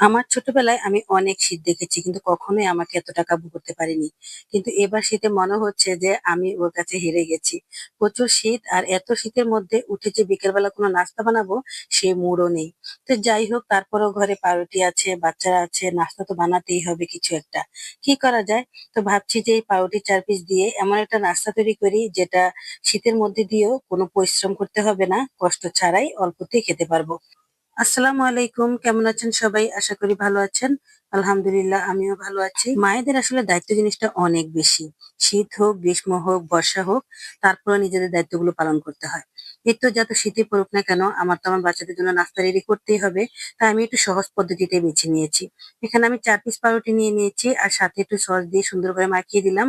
আমার ছোটবেলায় আমি অনেক শীত দেখেছি কিন্তু কখনোই আমাকে এতটা কাবু করতে পারিনি কিন্তু এবার শীতে মনে হচ্ছে যে আমি ওর কাছে হেরে গেছি। প্রচুর শীত আর এত শীতের মধ্যে উঠে যে বিকেলবেলা কোনো নাস্তা বানাবো সে মুডও নেই। তো যাই হোক তারপরেও ঘরে পাউরুটি আছে, বাচ্চারা আছে, নাস্তা তো বানাতেই হবে কিছু একটা। কি করা যায়? তো ভাবছি যে এই পাউরুটির চার পিস দিয়ে এমন একটা নাস্তা তৈরি করি যেটা শীতের মধ্যে দিয়েও কোনো পরিশ্রম করতে হবে না, কষ্ট ছাড়াই অল্পতেই খেতে পারব। আসসালামু আলাইকুম, কেমন আছেন সবাই? আশা করি ভালো আছেন। আলহামদুলিল্লাহ, আমিও ভালো আছি। মায়েদের আসলে দায়িত্ব জিনিসটা অনেক বেশি। শীত হোক, গ্রীষ্ম হোক, বর্ষা হোক তারপরে নিজেদের দায়িত্বগুলো পালন করতে হয়। তো যত শীতে পড়ুক না কেন, আমার তো আমার বাচ্চাদের জন্য নাস্তা রেডি করতেই হবে। তাই আমি একটু সহজ পদ্ধতিতে বেছে নিয়েছি। এখানে আমি চার পিস পাউরুটি নিয়ে নিয়েছি, আর সাথে একটু সস দিয়ে সুন্দর করে মাখিয়ে দিলাম।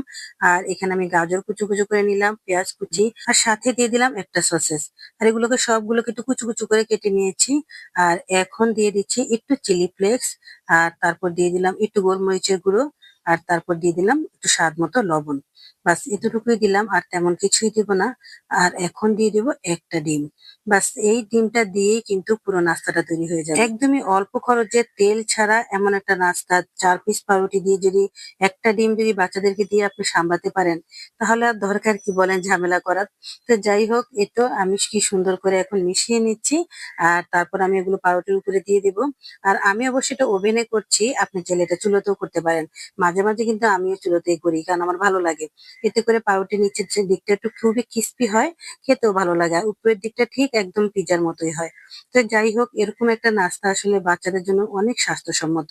আর এখানে আমি গাজর কুচু কুচু করে নিলাম, পেঁয়াজ কুচি, আর সাথে দিয়ে দিলাম একটা সসেস। আর এগুলোকে সবগুলোকে একটু কুচু কুচু করে কেটে নিয়েছি। আর এখন দিয়ে দিচ্ছি একটু চিলি ফ্লেক্স আর তারপর দিয়ে দিলাম একটু গোলমরিচের গুঁড়ো আর তারপর দিয়ে দিলাম একটু স্বাদ মতো লবণ। বাস এতটুকুই দিলাম, আর তেমন কিছুই দিব না। আর এখন দিয়ে দিব একটা ডিম। বাস এই ডিমটা দিয়েই কিন্তু পুরো নাস্তাটা তৈরি হয়ে যাবে। একদমই অল্প খরচে তেল ছাড়া এমন একটা নাস্তা, চার পিস পাউরুটি দিয়ে যদি একটা ডিম যদি বাচ্চাদেরকে দিয়ে আপনি সামলাতে পারেন, তাহলে আর দরকার কি বলেন ঝামেলা করার? তো যাই হোক, এ তো আমি কি সুন্দর করে এখন মিশিয়ে নিচ্ছি, আর তারপর আমি এগুলো পাউরুটির উপরে দিয়ে দিব। আর আমি অবশ্যই এটা ওভেনে করছি, আপনি চাইলে এটা চুলোতেও করতে পারেন। মাঝে মাঝে কিন্তু আমিও চুলোতেই করি, কারণ আমার ভালো লাগে। এতে করে পাউরুটি নিচের যে দিকটা একটু খুবই ক্রিস্পি হয়, খেতেও ভালো লাগে। আর উপরের দিকটা ঠিক একদম পিজার মতোই হয়। তো যাই হোক, এরকম একটা নাস্তা আসলে বাচ্চাদের জন্য অনেক স্বাস্থ্যসম্মত।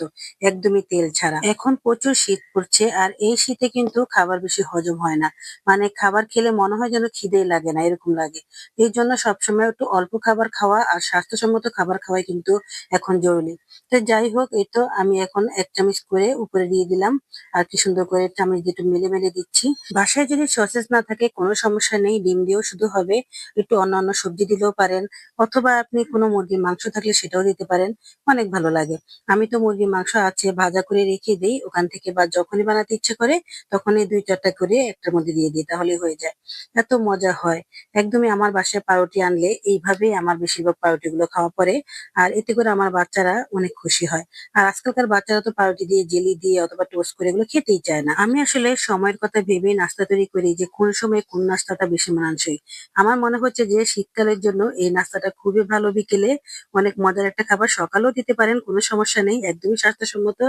একদমই তেল ছাড়া। এখন প্রচুর শীত পড়ছে, আর এই শীতে কিন্তু খাবার বেশি হজম হয় না। মানে খাবার খেলে মনে হয় যেন খিদেই লাগে না, এরকম লাগে। এই জন্য সবসময় একটু অল্প খাবার খাওয়া আর স্বাস্থ্যসম্মত খাবার খাওয়াই কিন্তু এখন জরুরি। তো যাই হোক, এই তো আমি এখন এক চামচ করে উপরে দিয়ে দিলাম। আর কি সুন্দর করে দিয়ে একটু মেলে মেলে দিচ্ছি। বাসায় যদি সসেস না থাকে, কোনো সমস্যা নেই, ডিম দিয়েও শুধু হবে। একটু অন্যান্য সবজি দিলেও পারেন, অথবা আপনি কোনো মুরগির মাংস থাকলে সেটাও দিতে পারেন, অনেক ভালো লাগে। আমি তো মুরগির মাংস আছে, ভাজা করে রেখে দিই, ওখান থেকে বা যখনই বানাতে ইচ্ছে করে, তখনই দুই চারটা করে একটার মধ্যে দিয়ে দিই, তাহলে হয়ে যায়। এত মজা হয়। একদমই আমার বাসায় পাউরুটি আনলে এইভাবেই আমার বেশিরভাগ পাউরুটি গুলো খাওয়া পড়ে, আর এতে করে আমার বাচ্চারা অনেক খুশি হয়। আর আজকালকার বাচ্চারা তো পাউরুটি দিয়ে, জেলি দিয়ে, অথবা টোস্ট করে এগুলো খেতেই চায় না। আমি আসলে সময়ের কথা ভেবে নাস্তা তৈরি করি যে, কোন সময় কোন নাস্তাটা বেশি মানানসই। আমার মনে হচ্ছে যে, শীতকালের জন্য এই নাস্তাটা খুবই ভালো। বিকেলে অনেক মজার একটা খাবার সকালেও দিতে পারেন, কোনো সমস্যা নেই, একদমই স্বাস্থ্যসম্মত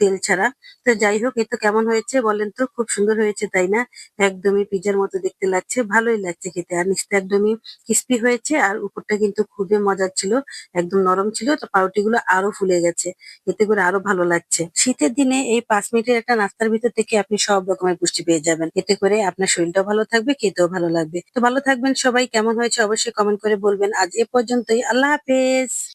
তেল ছাড়া। তো যাই হোক এ তো কেমন হয়েছে বলেন তো? খুব সুন্দর হয়েছে, তাই না? একদমই পিজার মতো দেখতে লাগছে, ভালোই লাগছে খেতে। আর নিচটা একদমই ক্রিস্পি হয়েছে, আর উপরটা কিন্তু খুবই মজার ছিল, একদম নরম ছিল, তো পাউরুটি গুলো আরও ফুলে গেছে। এতে করে আরও ভালো লাগছে। শীতের দিনে এই পাঁচ মিনিটের একটা নাস্তার ভিতর থেকে আপনি সব রকমের পুষ্টি পেয়ে যাবেন। এতে করে আপনার শরীরটাও ভালো থাকবে, খেতেও ভালো লাগবে। তো ভালো থাকবেন সবাই। কেমন হয়েছে অবশ্যই কমেন্ট করে বলবেন। আজ এ পর্যন্তই। আল্লাহ হাফেজ।